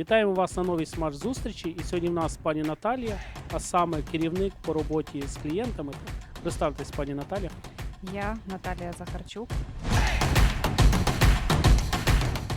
Вітаємо вас на новій смарт-зустрічі. І сьогодні в нас пані Наталія, а саме керівник по роботі з клієнтами. Представтесь, пані Наталія. Я Наталія Захарчук.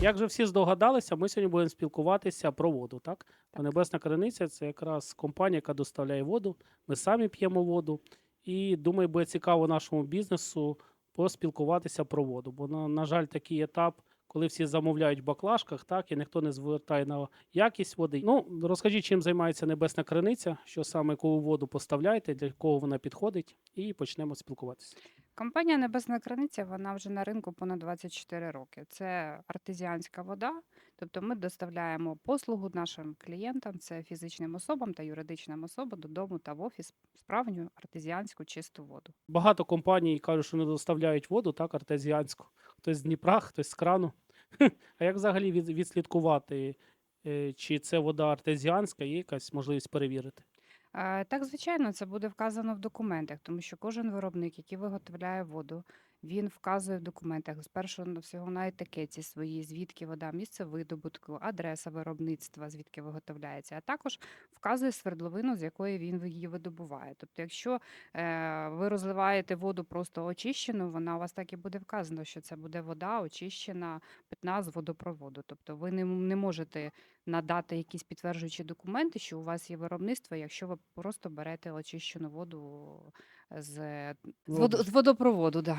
Як же всі здогадалися, ми сьогодні будемо спілкуватися про воду. Так, Бо Небесна Криниця це якраз компанія, яка доставляє воду. Ми самі п'ємо воду. І думаю, буде цікаво нашому бізнесу поспілкуватися про воду. Бо, на, на жаль, такий етап, коли всі замовляють в баклажках, так, і ніхто не звертає на якість води. Ну, розкажіть, чим займається Небесна Криниця, що саме яку воду поставляєте, для кого вона підходить, і почнемо спілкуватися. Компанія Небесна Криниця вона вже на ринку понад 24 роки. Це артезіанська вода, тобто ми доставляємо послугу нашим клієнтам, це фізичним особам та юридичним особам додому та в офіс справжню артезіанську чисту воду. Багато компаній кажуть, що не доставляють воду, так, артезіанську. Хтось з Дніпра, хтось з крану. А як взагалі від, відслідкувати, е, чи це вода артезіанська, є якась можливість перевірити? Так, звичайно, це буде вказано в документах, тому що кожен виробник, який виготовляє воду, він вказує в документах спершу на всього на етикеті своїй, звідки вода, місце видобутку, адреса виробництва, звідки виготовляється, а також вказує свердловину, з якої він її видобуває. Тобто, якщо е, ви розливаєте воду просто очищену, вона у вас так і буде вказано, що це буде вода очищена, питна з водопроводу. Тобто ви не, не можете надати якісь підтверджуючі документи, що у вас є виробництво, якщо ви просто берете очищену воду з, з, водо, з водопроводу. Да.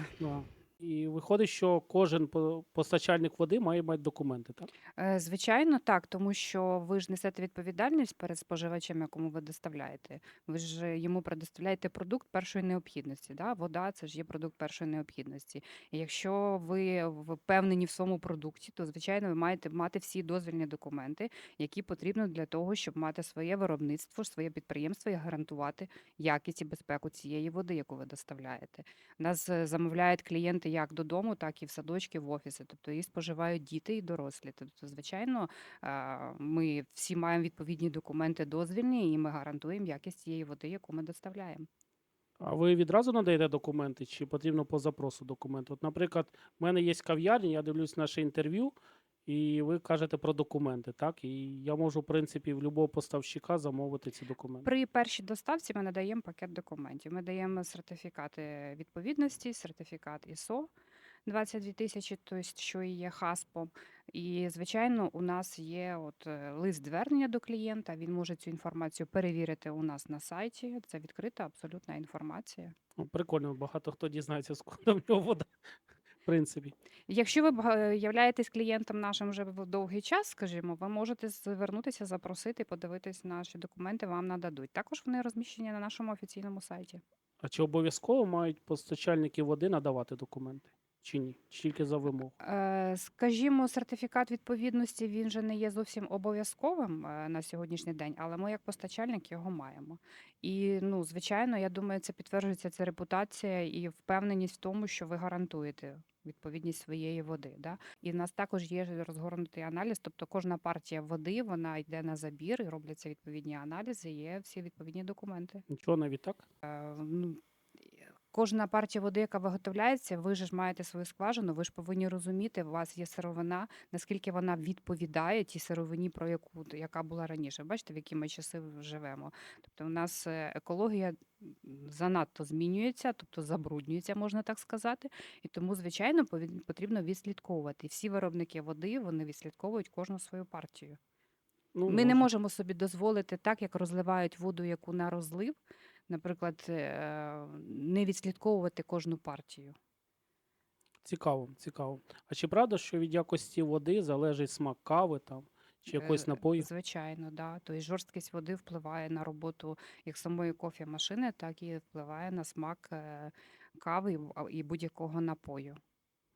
І виходить, що кожен по- постачальник води має мати документи, так? Е, Звичайно, так, тому що ви ж несете відповідальність перед споживачем, якому ви доставляєте. Ви ж йому предоставляєте продукт першої необхідності. Да? Вода це ж є продукт першої необхідності. І якщо ви впевнені в своєму продукті, то звичайно ви маєте мати всі дозвільні документи, які потрібно для того, щоб мати своє виробництво, своє підприємство і гарантувати якість і безпеку цієї води, яку ви доставляєте. Нас е, замовляють клієнти як додому, так і в садочки, в офіси. Тобто її споживають діти і дорослі. Тобто, звичайно, ми всі маємо відповідні документи дозвільні, і ми гарантуємо якість цієї води, яку ми доставляємо. А ви відразу надаєте документи, чи потрібно по запросу документи? От, наприклад, в мене є кав'ярня, я дивлюсь наше інтерв'ю, і ви кажете про документи, так? І я можу, в принципі, в будь-якого поставщика замовити ці документи. При першій доставці ми надаємо пакет документів. Ми даємо сертифікати відповідності, сертифікат ISO 22 тисячі, тобто, що і є хаспом. І, звичайно, у нас є от е, лист звернення до клієнта. Він може цю інформацію перевірити у нас на сайті. Це відкрита абсолютна інформація. Ну, прикольно, багато хто дізнається, скільки в нього вода, принципі. Якщо ви бага- являєтесь клієнтом нашим вже в довгий час, скажімо, ви можете звернутися, запросити, подивитись наші документи, вам нададуть. Також вони розміщені на нашому офіційному сайті. А чи обов'язково мають постачальники води надавати документи? Чи ні? Чи тільки за вимогу? Е, Скажімо, сертифікат відповідності він же не є зовсім обов'язковим е, на сьогоднішній день, але ми як постачальник його маємо. І ну, звичайно, я думаю, це підтверджується ця репутація і впевненість в тому, що ви гарантуєте відповідність своєї води. Да? І в нас також є розгорнутий аналіз, тобто кожна партія води вона йде на забір і робляться відповідні аналізи, є всі відповідні документи. Нічого навіть так? Е, ну, Кожна партія води, яка виготовляється, ви ж маєте свою скважину, ви ж повинні розуміти, у вас є сировина, наскільки вона відповідає тій сировині, про яку яка була раніше. Бачите, в які ми часи живемо. Тобто, у нас е, екологія занадто змінюється, тобто забруднюється, можна так сказати. І тому, звичайно, потрібно відслідковувати. Всі виробники води вони відслідковують кожну свою партію. Ну, Ми не можемо собі дозволити так, як розливають воду, яку на розлив, наприклад, е, не відслідковувати кожну партію. Цікаво, цікаво. А чи правда, що від якості води залежить смак кави там, чи Е, напою? Звичайно, да. Тобто жорсткість води впливає на роботу як самої кофемашини, так і впливає на смак е, кави і будь-якого напою.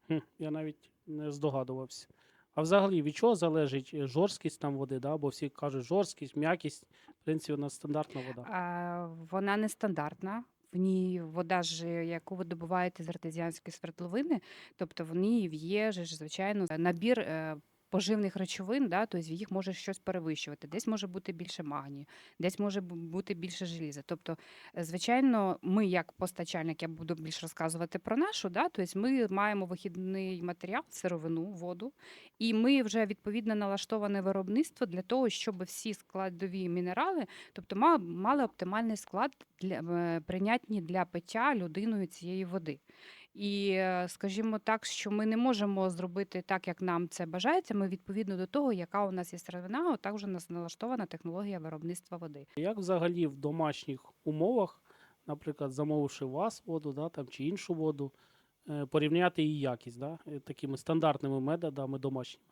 Хм, я навіть не здогадувався. А взагалі, від чого залежить е, жорсткість там води? Да? Бо всі кажуть жорсткість, м'якість. В принципі, нас стандартна вода. А, Вона нестандартна. В ній вода ж, яку ви добуваєте з артезіанської свердловини, тобто в ній є, звичайно, набір е, поживних речовин, да, тобто їх може щось перевищувати. Десь може бути більше магнію, десь може бути більше желіза. Тобто, е, звичайно, ми, як постачальник, я буду більш розказувати про нашу, да, тобто ми маємо вихідний матеріал, сировину, воду, і ми вже відповідно налаштоване виробництво для того, щоб всі складові мінерали, тобто ма- мали оптимальний склад для е, прийнятні для пиття людиною цієї води. І е, скажімо так, що ми не можемо зробити так, як нам це бажається. Ми відповідно до того, яка у нас є сировина, отак вже у нас налаштована технологія виробництва води. Як взагалі в домашніх умовах, наприклад, замовивши вас воду, да, там, чи іншу воду, е, порівняти її якість, да, е, такими стандартними методами домашніми?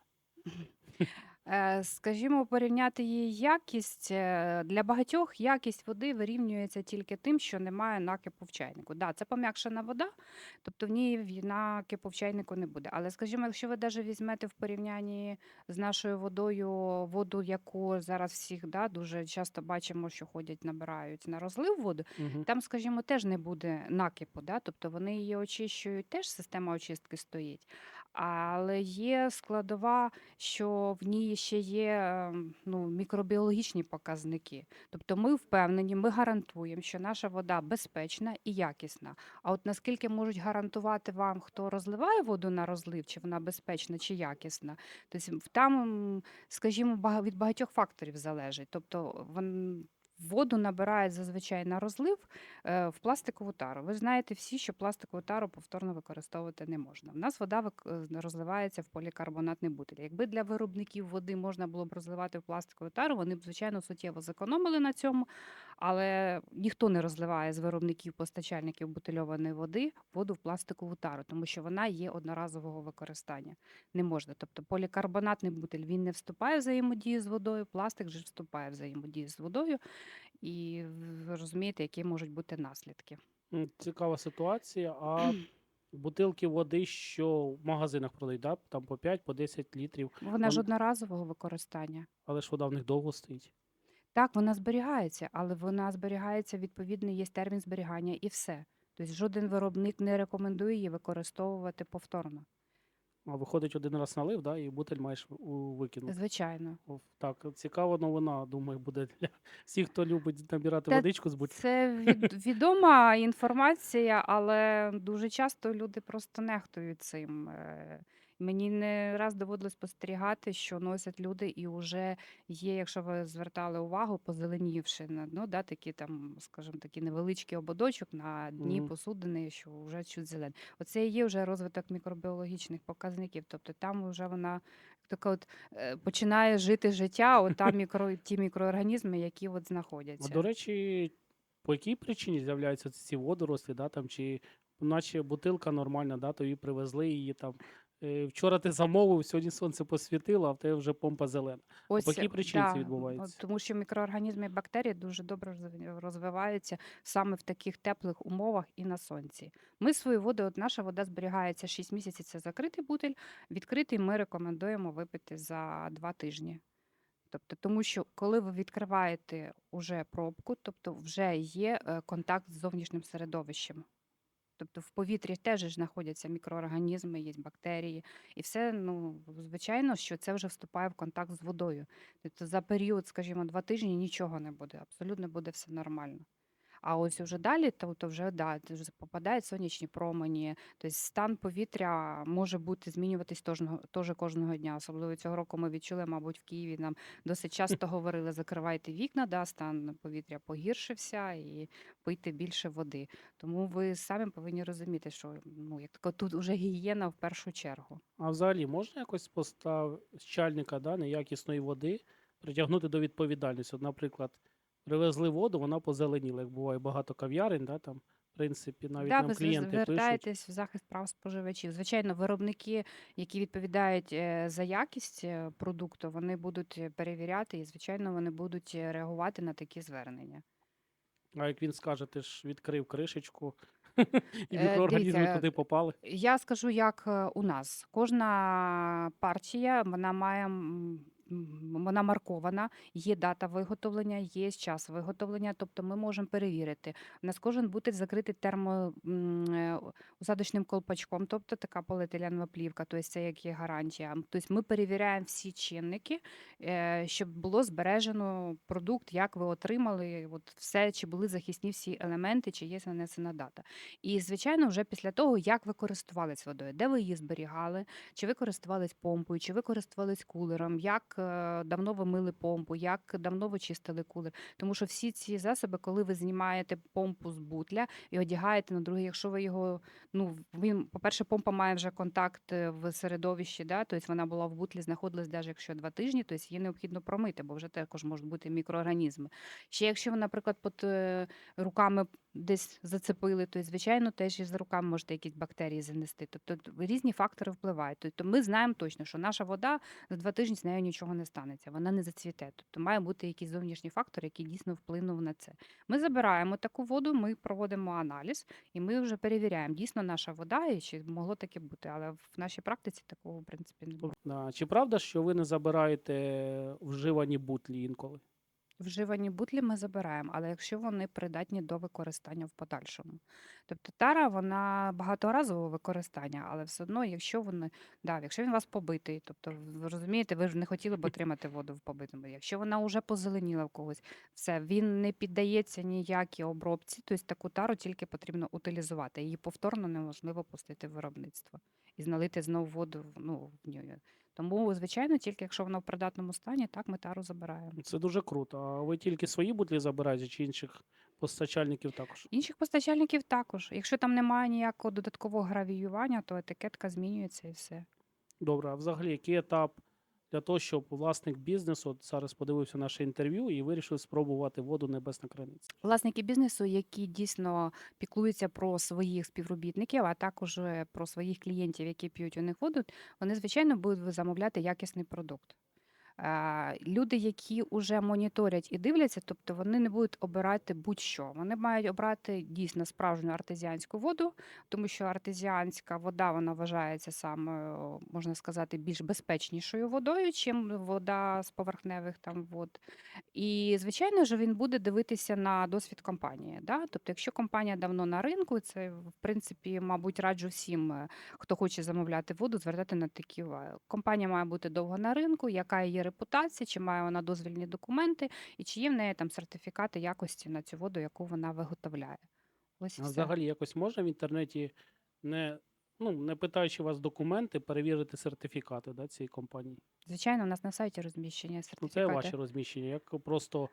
Е, Скажімо, порівняти її якість е, для багатьох якість води вирівнюється тільки тим, що немає накипу в чайнику. Да, це пом'якшена вода, тобто в ній в- накипу в чайнику не буде. Але, скажімо, якщо ви навіть візьмете в порівнянні з нашою водою, воду, яку зараз всіх да, дуже часто бачимо, що ходять, набирають на розлив воду, Угу. там, скажімо, теж не буде накипу, да? тобто вони її очищують, теж система очистки стоїть. Але є складова, що в ній ще є ем, ну, мікробіологічні показники. Тобто ми впевнені, ми гарантуємо, що наша вода безпечна і якісна. А от наскільки можуть гарантувати вам, хто розливає воду на розлив, чи вона безпечна чи якісна, тобто там, скажімо, від багатьох факторів залежить. Тобто вон- воду набирають зазвичай на розлив е, в пластикову тару. Ви знаєте всі, що пластикову тару повторно використовувати не можна. У нас вода е, розливається в полікарбонатний бутиль. Якби для виробників води можна було б розливати в пластикову тару, вони б, звичайно, суттєво зекономили на цьому, але ніхто не розливає з виробників постачальників бутильованої води воду в пластикову тару, тому що вона є одноразового використання. Не можна. Тобто полікарбонатний бутиль він не вступає в взаємодію з водою, пластик же вступає в взаємодію з водою, і розумієте, які можуть бути наслідки. М, Цікава ситуація. А бутилки води, що в магазинах продають, да? там по 5, по 10 літрів, Вона ж Вон- одноразового використання. але ж вода в них довго стоїть. Так, вона зберігається, але вона зберігається відповідний є термін зберігання і все. Тобто жоден виробник не рекомендує її використовувати повторно. А виходить один раз налив, да, і бутель маєш у- викинути. Звичайно. О, Так, цікава новина, думаю, буде для всіх, хто любить набирати Та водичку з бутиль. Це від, відома інформація, але дуже часто люди просто нехтують цим. Е, Мені не раз доводилось спостерігати, що носять люди, і вже є, якщо ви звертали увагу, позеленівши на дно, да, такі там, скажімо, такі невеличкий ободочок на дні Мгм. посудини, що вже чуть зелен. Оце і є вже розвиток мікробіологічних показників. Тобто там вже вона така от е, починає жити життя, от там мікро, ті мікроорганізми, які от знаходяться. до речі, по якій причині з'являються ці водорослі, да, там, чи наче бутилка нормальна, да, тобі привезли її там. Е, Вчора ти замовив, сьогодні сонце посвітило, а в тебе вже помпа зелена. Ось, по якій причині це да, відбувається? Тому що мікроорганізми і бактерії дуже добре розви- розвиваються саме в таких теплих умовах і на сонці. Ми свою воду, от наша вода зберігається 6 місяців, це закритий бутиль. Відкритий ми рекомендуємо випити за 2 тижні. Тобто, тому що коли ви відкриваєте уже пробку, тобто вже є е, контакт з зовнішнім середовищем. Тобто в повітрі теж знаходяться мікроорганізми, є бактерії, і все, ну, звичайно, що це вже вступає в контакт з водою. Тобто за період, скажімо, два тижні нічого не буде, абсолютно буде все нормально. А ось уже далі, то, вже да, вже попадають сонячні промені. Тобто стан повітря може бути змінюватись теж кожного дня. Особливо цього року ми відчули, мабуть, в Києві нам досить часто говорили: закривайте вікна, да, стан повітря погіршився і пийте більше води. Тому ви самі повинні розуміти, що ну як тут уже гігієна в першу чергу. А взагалі можна якось постачальника да, неякісної води притягнути до відповідальності? От, наприклад, привезли воду, вона позеленіла, як буває багато кав'ярень, да, там, в принципі, навіть Да, нам ви клієнти пишуть. звертаєтесь в захист прав споживачів. Звичайно, виробники, які відповідають е, за якість е, продукту, вони будуть е, перевіряти і, звичайно, вони будуть е, реагувати на такі звернення. А як він скаже, ти ж відкрив кришечку, і Е, мікроорганізми дивіться, туди попали. Я скажу, як е, у нас. Кожна партія вона має м, вона маркована, є дата виготовлення, є час виготовлення, тобто ми можемо перевірити. У нас кожен бутиль закритий термоусадочним колпачком, тобто така поліетиленова плівка, тобто це як є гарантія. Тобто ми перевіряємо всі чинники, е, щоб було збережено продукт, як ви отримали, от все, чи були захисні всі елементи, чи є нанесена дата. І, звичайно, вже після того, як ви користувались водою, де ви її зберігали, чи ви користувались помпою, чи ви користувались кулером, як е, давно ви мили помпу, як давно ви чистили кулер. Тому що всі ці засоби, коли ви знімаєте помпу з бутля і одягаєте на другий, якщо ви його, ну він, по-перше, помпа має вже контакт е, в середовищі, да, тобто вона була в бутлі, знаходилась навіть якщо два тижні, тобто її необхідно промити, бо вже також можуть бути мікроорганізми. Ще якщо ви, наприклад, під е, руками десь зацепили, то звичайно теж і за руками можете якісь бактерії занести. Тобто різні фактори впливають. Тобто ми знаємо точно, що наша вода за два тижні з нею нічого не станеться, вона не зацвіте. Тобто має бути якийсь зовнішній фактор, який дійсно вплинув на це. Ми забираємо таку воду, ми проводимо аналіз і ми вже перевіряємо, дійсно наша вода і чи могло таке бути. Але в нашій практиці такого в принципі не було. Чи правда, що ви не забираєте вживані бутлі інколи? Вживані бутлі ми забираємо, але якщо вони придатні до використання в подальшому. Тобто тара, вона багаторазового використання, але все одно, якщо вони, да, якщо він вас побитий, тобто ви розумієте, ви ж не хотіли б отримати воду в побитому. Якщо вона вже позеленіла в когось, все, він не піддається ніякій обробці, тобто таку тару тільки потрібно утилізувати. Її повторно неможливо пустити в виробництво і зналити знову воду ну, в нього. Тому, звичайно, тільки якщо вона в придатному стані, так ми тару забираємо. Це дуже круто. А ви тільки свої бутлі забираєте чи інших постачальників також? Інших постачальників також. Якщо там немає ніякого додаткового гравіювання, то етикетка змінюється і все. Добре, а взагалі, який етап для того, щоб власник бізнесу от зараз подивився наше інтерв'ю і вирішив спробувати воду Небесна Криниця? Власники бізнесу, які дійсно піклуються про своїх співробітників, а також е, про своїх клієнтів, які п'ють у них воду, вони звичайно будуть замовляти якісний продукт. Е, Люди, які вже моніторять і дивляться, тобто вони не будуть обирати будь-що. Вони мають обрати дійсно справжню артезіанську воду, тому що артезіанська вода вона вважається саме, можна сказати, більш безпечнішою водою, чим вода з поверхневих там вод. І, звичайно ж, він буде дивитися на досвід компанії. Да? Тобто, якщо компанія давно на ринку, це в принципі, мабуть, раджу всім, е, хто хоче замовляти воду, звертати на такі. Компанія має бути довго на ринку, яка її репутація, чи має вона дозвільні документи, і чи є в неї там сертифікати якості на цю воду, яку вона виготовляє. Ось і все. взагалі якось можна в інтернеті, не, ну, не питаючи вас документи, перевірити сертифікати да, цієї компанії? Звичайно, у нас на сайті розміщення Ну, це ваші розміщення. Як просто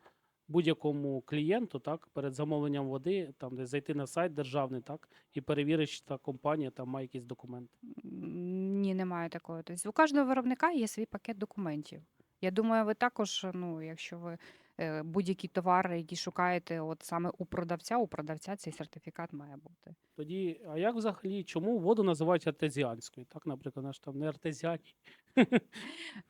будь-якому клієнту, так, перед замовленням води, там десь зайти на сайт державний, так, і перевірити, чи та компанія там має якісь документи. М, Ні, немає такого. Тобто у кожного виробника є свій пакет документів. Я думаю, ви також, ну, якщо ви е, будь-який товари, які шукаєте, от саме у продавця, у продавця цей сертифікат має бути. Тоді, а як взагалі, чому воду називають артезіанською? Так, наприклад, наш там не артезіані.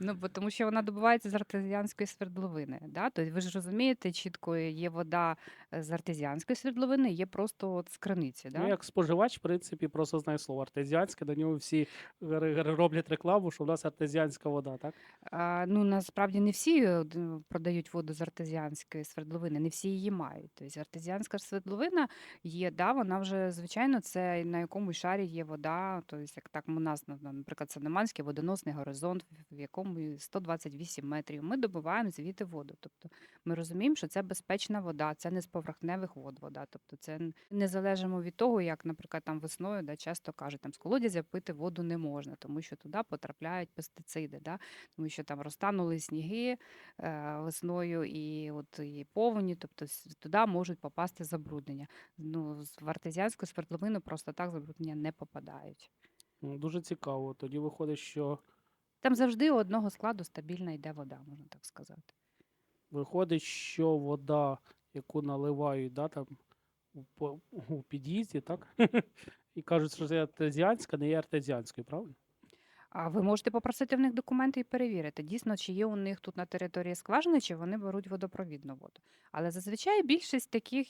Ну, бо тому що вона добувається з артезіанської свердловини. Да? Тобто ви ж розумієте, чітко є вода е, з артезіанської свердловини, є просто от з криниці. Да? Ну, як споживач, в принципі, просто знає слово артезіанське, до нього всі р- р- роблять рекламу, що в нас артезіанська вода, так? А, ну, насправді не всі е, д- продають воду з артезіанської свердловини, не всі її мають. Тобто артезіанська свердловина є, да, вона вже, звичайно, це на якомусь шарі є вода, тобто, як так у нас, на- на- наприклад, Сандоманський водоносний горизонт, в- в якому 128 метрів. Ми добуваємо звідти воду. Тобто ми розуміємо, що це безпечна вода, це не з поверхневих вод вода. Тобто це не залежимо від того, як, наприклад, там весною да, часто кажуть, там з колодязя пити воду не можна, тому що туди потрапляють пестициди. Да? тому що там розтанули сніги е, весною і от і повені, тобто туди можуть попасти забруднення. Ну, в артезіанську свердловину просто так забруднення не попадають. Ну, Дуже цікаво. Тоді виходить, що Там завжди у одного складу стабільна йде вода, можна так сказати. виходить, що вода, яку наливають, да, там у, у під'їзді, так? І кажуть, що це артезіанська, не є артезіанською, правильно? А ви можете попросити в них документи і перевірити, дійсно, чи є у них тут на території скважини, чи вони беруть водопровідну воду. Але зазвичай більшість таких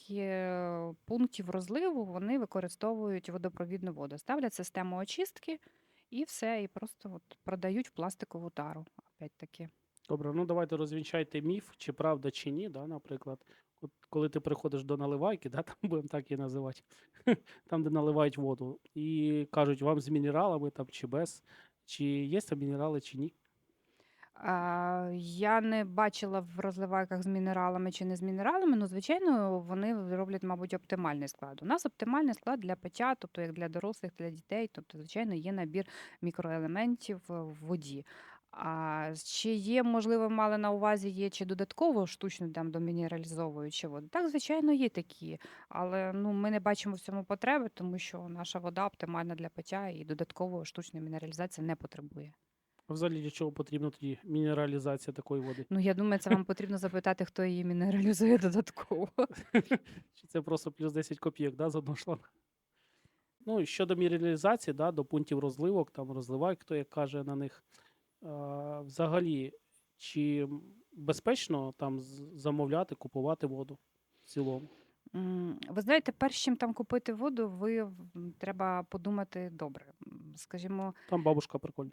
пунктів розливу вони використовують водопровідну воду, ставлять систему очистки і все, і просто от продають в пластикову тару. Опять таки. Добре, ну давайте розвінчайте міф, чи правда, чи ні, да, наприклад. От коли ти приходиш до наливайки, да, там будемо так її називати, там, де наливають воду, і кажуть, вам з мінералами там, чи без, чи є там мінерали, чи ні. Я не бачила в розливайках з мінералами чи не з мінералами. Ну, звичайно, вони роблять, мабуть, оптимальний склад. У нас оптимальний склад для пиття, тобто як для дорослих, для дітей. Тобто, звичайно, є набір мікроелементів е, в воді. А чи є, можливо, мали на увазі, є чи додатково штучно там домінералізовуючи воду? Так, звичайно, є такі, але ну, ми не бачимо в цьому потреби, тому що наша вода оптимальна для пиття і додатково штучної мінералізації не потребує. А взагалі для чого потрібна тоді мінералізація такої води? Ну, я думаю, це вам потрібно запитати, хто її мінералізує додатково. Чи це просто плюс 10 копійок да, з одного шланга? Ну, і щодо мінералізації, да, до пунктів розливок, там розливай, хто як каже на них. А, взагалі, чи безпечно там з- замовляти, купувати воду в цілому? М, Ви знаєте, перш чим там купити воду, ви м, треба подумати добре. М, Скажімо, Там бабушка прикольна.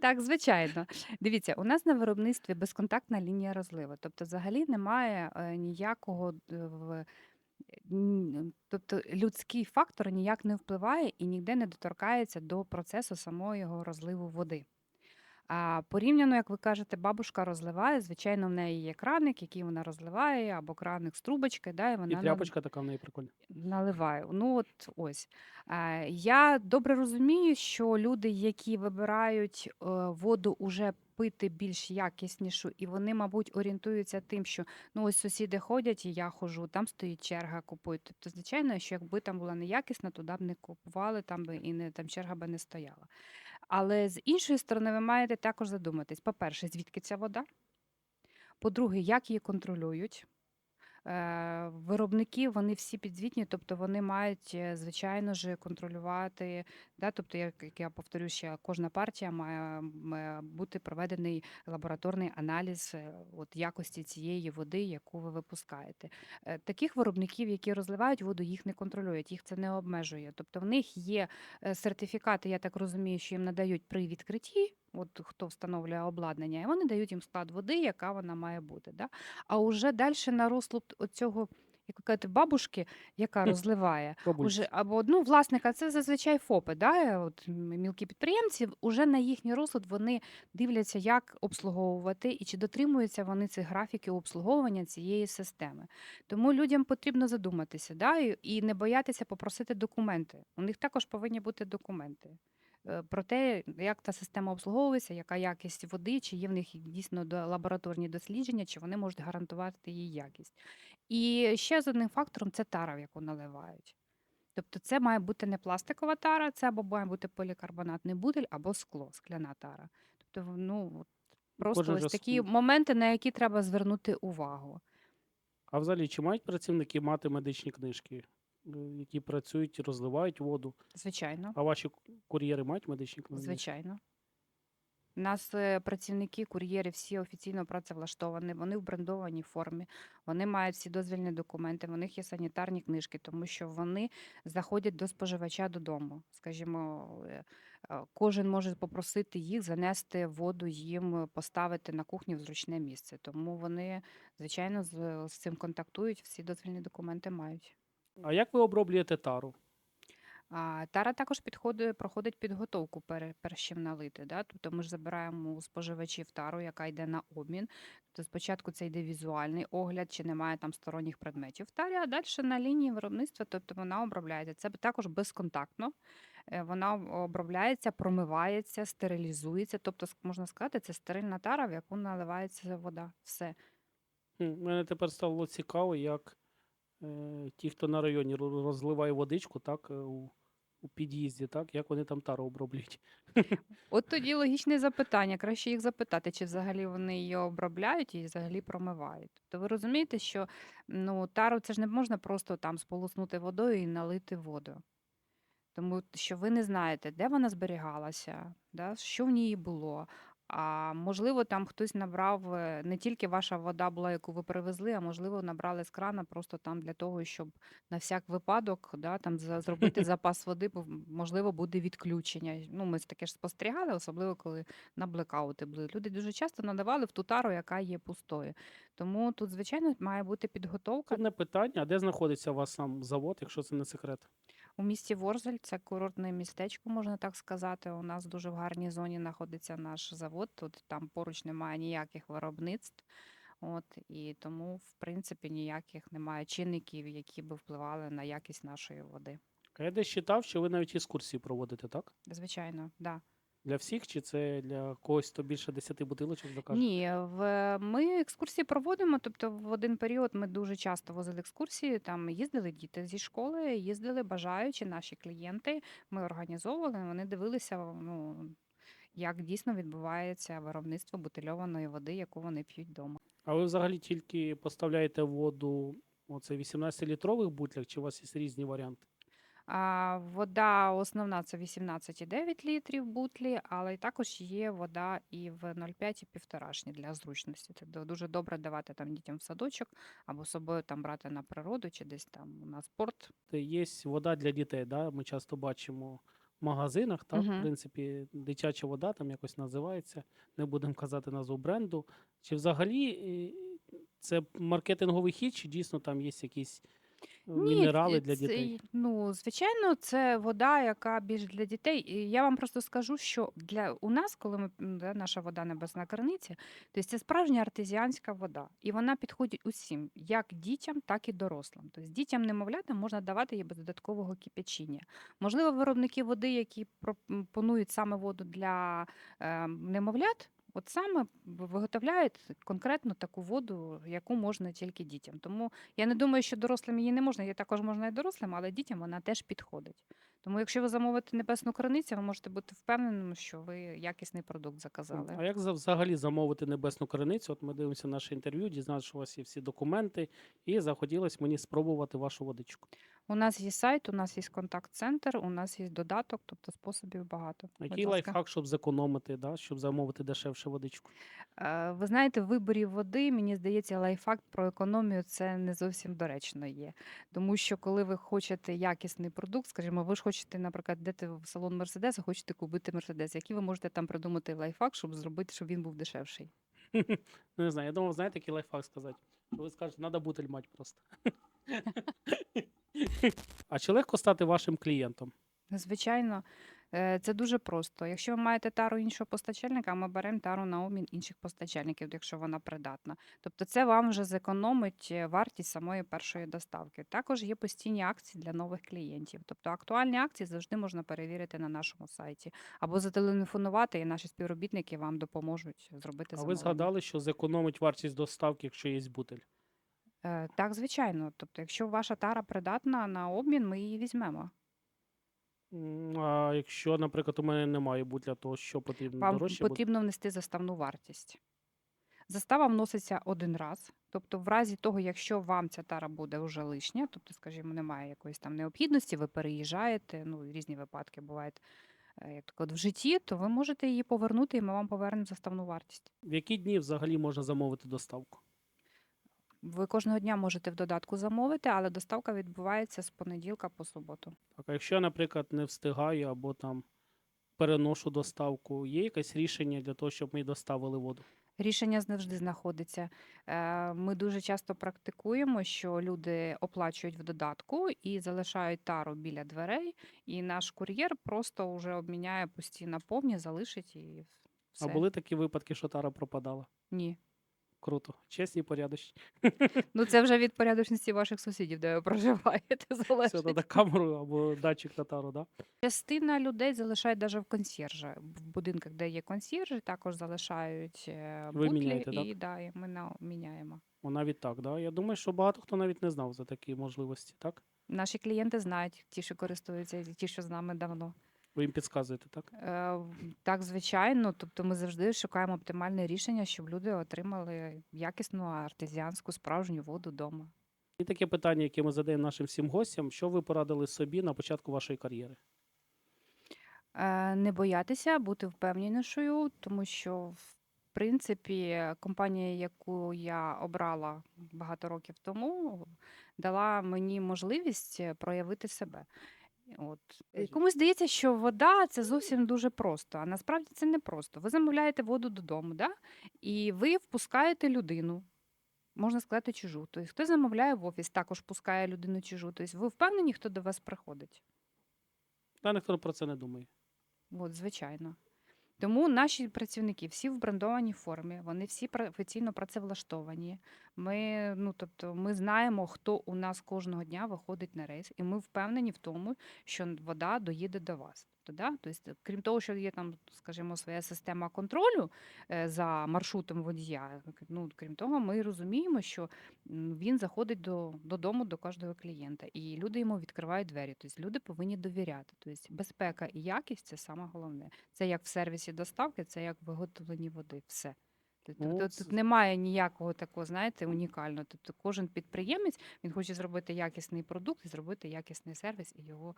Так, звичайно. Дивіться, у нас на виробництві безконтактна лінія розливу. Тобто, взагалі немає е, ніякого е, Тобто людський фактор ніяк не впливає і ніде не доторкається до процесу самого його розливу води. А порівняно, як ви кажете, бабушка розливає, звичайно, в неї є краник, який вона розливає, або краник з трубочки, да, і І вона нал- тряпочка така в неї прикольна. наливаю. Ну, от ось. Е, Я добре розумію, що люди, які вибирають е, воду уже пити більш якіснішу, і вони, мабуть, орієнтуються тим, що ну ось сусіди ходять, і я ходжу, там стоїть черга, купують. Тобто, звичайно, що якби там була неякісна, туди б не купували, там би і не там черга би не стояла. Але з іншої сторони, ви маєте також задуматись: по-перше, звідки ця вода? По-друге, як її контролюють? Е, Виробники вони всі підзвітні, тобто вони мають, е, звичайно ж, контролювати. Да, тобто, як, я повторю ще, кожна партія має, бути проведений лабораторний аналіз е, от, якості цієї води, яку ви випускаєте. Таких виробників, які розливають воду, їх не контролюють, їх це не обмежує. Тобто в них є сертифікати, я так розумію, що їм надають при відкритті. От хто встановлює обладнання, і вони дають їм склад води, яка вона має бути. Да? А уже далі на розсуд оцього, як ви кажете, бабушки, яка розливає, уже або одну власника, це зазвичай ФОПи, да? от мілкі підприємці, уже на їхній розсуд вони дивляться, як обслуговувати і чи дотримуються вони цих графіків обслуговування цієї системи. Тому людям потрібно задуматися, да? і не боятися попросити документи. У них також повинні бути документи. Е, Про те, як та система обслуговується, яка якість води, чи є в них дійсно лабораторні дослідження, чи вони можуть гарантувати її якість. І ще з одним фактором це тара, в яку наливають. Тобто це має бути не пластикова тара, це або має бути полікарбонатний бутиль, або скло, скляна тара. Тобто, ну, просто Кожен ось такі моменти, на які треба звернути увагу. А взагалі, чи мають працівники мати медичні книжки, які працюють і розливають воду? Звичайно, А ваші кур'єри мають медичні книжки? звичайно. У нас е, працівники, кур'єри всі офіційно працевлаштовані, вони в брендованій формі, вони мають всі дозвільні документи, в них є санітарні книжки, тому що вони заходять до споживача додому. Скажімо, е, е, кожен може попросити їх занести воду їм, е, поставити на кухні в зручне місце. Тому вони, звичайно, з, з цим контактують, всі дозвільні документи мають. А як ви оброблюєте тару? А, Тара також підходить, проходить підготовку пере- перш чим налити. Да? Тобто ми ж забираємо у споживачів тару, яка йде на обмін. Тобто спочатку це йде візуальний огляд, чи немає там сторонніх предметів в тарі, а далі на лінії виробництва, тобто вона обробляється. Це також безконтактно. Е, Вона обробляється, промивається, стерилізується. Тобто, можна сказати, це стерильна тара, в яку наливається вода. Все. Хм, Мене тепер стало цікаво, як ті, хто на районі розливає водичку, так, е, у, у під'їзді, так, як вони там тару оброблюють. От тоді логічне запитання. Краще їх запитати, чи взагалі вони її обробляють і взагалі промивають. Тобто ви розумієте, що ну, тару це ж не можна просто там сполоснути водою і налити воду. Тому що ви не знаєте, де вона зберігалася, да, що в ній було. А можливо, там хтось набрав е, не тільки ваша вода була, яку ви привезли, а можливо, набрали з крана просто там для того, щоб на всяк випадок да, там за- зробити запас води, бо можливо буде відключення. Ну, ми таке ж спостерігали, особливо коли на блекаути були. Люди дуже часто надавали в ту тару, яка є пустою. Тому тут, звичайно, має бути підготовка. Одне питання: а де знаходиться у вас сам завод, якщо це не секрет? У місті Ворзель це курортне містечко, можна так сказати. У нас дуже в гарній зоні знаходиться наш завод. Тут там поруч немає ніяких виробництв. От і тому, в принципі, ніяких немає чинників, які би впливали на якість нашої води. А я десь читав, що ви навіть екскурсії проводите, так? Звичайно, да. Для всіх, чи це для когось, хто більше 10 бутилочок закаже? Ні, в ми екскурсії проводимо. Тобто, в один період ми дуже часто возили екскурсії. Там їздили діти зі школи, їздили бажаючі наші клієнти. Ми організовували. Вони дивилися, ну як дійсно відбувається виробництво бутильованої води, яку вони п'ють вдома. А ви взагалі тільки поставляєте воду оце 18-літрових бутлях, чи у вас є різні варіанти? А вода основна це 18,9 літрів бутлі, але також є вода і в 0,5 і півторашні для зручності. Це дуже добре давати там дітям в садочок або собою там брати на природу чи десь там на спорт. Це є вода для дітей, да? ми часто бачимо в магазинах, так? в принципі, дитяча вода там якось називається, не будемо казати назву бренду. Чи взагалі е, це маркетинговий хід, чи дійсно там є якісь е, мінерали для це- дітей? Ну, звичайно, це вода, яка більш для дітей. І я вам просто скажу, що для у нас, коли ми да, наша вода небесна криниця, то це справжня артезіанська вода, і вона підходить усім, як дітям, так і дорослим. Тобто дітям немовлятам можна давати її без додаткового кипячіння. Можливо, виробники води, які пропонують саме воду для е, немовлят. От саме виготовляють конкретно таку воду, яку можна тільки дітям. Тому я не думаю, що дорослим її не можна. Її також можна і дорослим, але дітям вона теж підходить. Тому, якщо ви замовите небесну криницю, ви можете бути впевненим, що ви якісний продукт заказали. А як за- взагалі замовити небесну криницю? От ми дивимося наше інтерв'ю, дізналися, що у вас є всі документи, і захотілося мені спробувати вашу водичку. У нас є сайт, у нас є контакт-центр, у нас є додаток, тобто способів багато. Який лайфхак, щоб зекономити, да? щоб замовити дешевше водичку? Е, Ви знаєте, в виборі води, мені здається, лайфхак про економію це не зовсім доречно є. Тому що коли ви хочете якісний продукт, скажімо, ви ж хочете, наприклад, йдете в салон Мерседеса, хочете купити Мерседес. Який ви можете там придумати лайфхак, щоб зробити, щоб він був дешевший? Ну, не знаю, я думав, знаєте, який лайфхак сказати? Що ви скажете, треба бутиль мати просто. а чи легко стати вашим клієнтом? Звичайно, це дуже просто. Якщо ви маєте тару іншого постачальника, ми беремо тару на обмін інших постачальників, якщо вона придатна. Тобто це вам вже зекономить е, вартість самої першої доставки. Також є постійні акції для нових клієнтів. Тобто актуальні акції завжди можна перевірити на нашому сайті або зателефонувати, і наші співробітники вам допоможуть зробити А ви згадали, що зекономить вартість доставки, якщо є бутиль. Е, Так, звичайно. Тобто, якщо ваша тара придатна на обмін, ми її візьмемо. М, А якщо, наприклад, у мене немає бутля, то що потрібно? Вам Дорожче буде? потрібно внести заставну вартість. Застава вноситься один раз. Тобто, в разі того, якщо вам ця тара буде вже лишня, тобто, скажімо, немає якоїсь там необхідності, ви переїжджаєте, ну різні випадки бувають е, як так от в житті, то ви можете її повернути, і ми вам повернемо заставну вартість. В які дні взагалі можна замовити доставку? Ви кожного дня можете в додатку замовити, але доставка відбувається з понеділка по суботу. Так, а якщо я, наприклад, не встигаю або там переношу доставку, є якесь рішення для того, щоб мені доставили воду? Рішення завжди знаходиться. Е, Ми дуже часто практикуємо, що люди оплачують в додатку і залишають тару біля дверей, і наш кур'єр просто вже обміняє постійно повні, залишить і все. А були такі випадки, що тара пропадала? Ні. Круто. Чесні, порядочні. Ну це вже від порядочності ваших сусідів, де ви проживаєте, Все залежить. треба камеру або датчик на тару, да? Частина людей залишають навіть в консьєржа. В будинках, де є консьєржі, також залишають е, Ви бутлі, міняєте, так? і да, і ми на- міняємо. О, навіть так, да? Я думаю, що багато хто навіть не знав за такі можливості, так? Наші клієнти знають, ті, що користуються, і ті, що з нами давно. Ви їм підказуєте, так? Е, Так, звичайно. Тобто ми завжди шукаємо оптимальне рішення, щоб люди отримали якісну артезіанську справжню воду вдома. І таке питання, яке ми задаємо нашим всім гостям, що ви порадили собі на початку вашої кар'єри? Е, Не боятися, бути впевненішою, тому що, в принципі, компанія, яку я обрала багато років тому, дала мені можливість проявити себе. От. Комусь здається, що вода це зовсім дуже просто, а насправді це не просто. Ви замовляєте воду додому, да? і ви впускаєте людину. Можна сказати, чужу. Тобто, хто замовляє в офіс, також пускає людину чужу. Тобто, ви впевнені, хто до вас приходить? Та ніхто про це не думає. От, звичайно. Тому наші працівники всі в брендованій формі, вони всі офіційно працевлаштовані. Ми, ну, тобто, ми знаємо, хто у нас кожного дня виходить на рейс, і ми впевнені в тому, що вода доїде до вас. Тобто, да? тобто, крім того, що є там, скажімо, своя система контролю е, за маршрутом водія, ну, крім того, ми розуміємо, що він заходить до, додому до кожного клієнта, і люди йому відкривають двері. Тобто люди повинні довіряти. Тобто безпека і якість це саме головне. Це як в сервісі доставки, це як в виготовленні води. Все. Тобто Ну, тут, тут немає ніякого такого, знаєте, унікального. Тобто кожен підприємець він хоче зробити якісний продукт, зробити якісний сервіс і його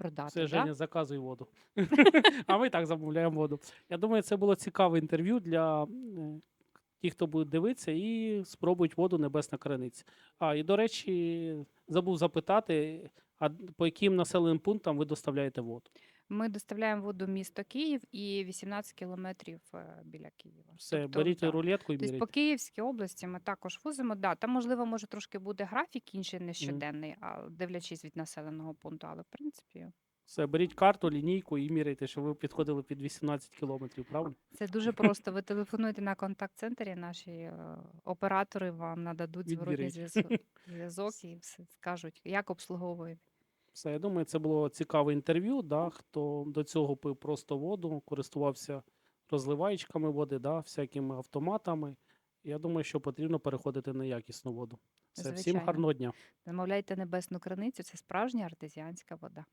продати. Все, да? Женя, заказуй воду. а ми так замовляємо воду. Я думаю, це було цікаве інтерв'ю для е, тих, хто буде дивитися і спробують воду Небесна Криниця. А, і до речі, забув запитати, а по яким населеним пунктам ви доставляєте воду? Ми доставляємо воду в місто Київ і 18 кілометрів е, біля Києва. Все, Тобто, беріть да. рулетку і Тобто по Київській області ми також возимо. Да, там, можливо, може трошки буде графік інший, не щоденний, а дивлячись від населеного пункту, але в принципі Все, беріть карту, лінійку і міряйте, щоб ви підходили під 18 кілометрів, правильно? це дуже просто. Ви телефонуєте на контакт-центрі, наші е, оператори вам нададуть зворотній Відберіть. зв'язок зв'язок і все скажуть, як обслуговують. Все, я думаю, це було цікаве інтерв'ю. Да? Хто до цього пив просто воду, користувався розливаєчками води, да? всякими автоматами. Я думаю, що потрібно переходити на якісну воду. Все, всім Звичайно. гарного дня. Замовляйте небесну криницю, це справжня артезіанська вода.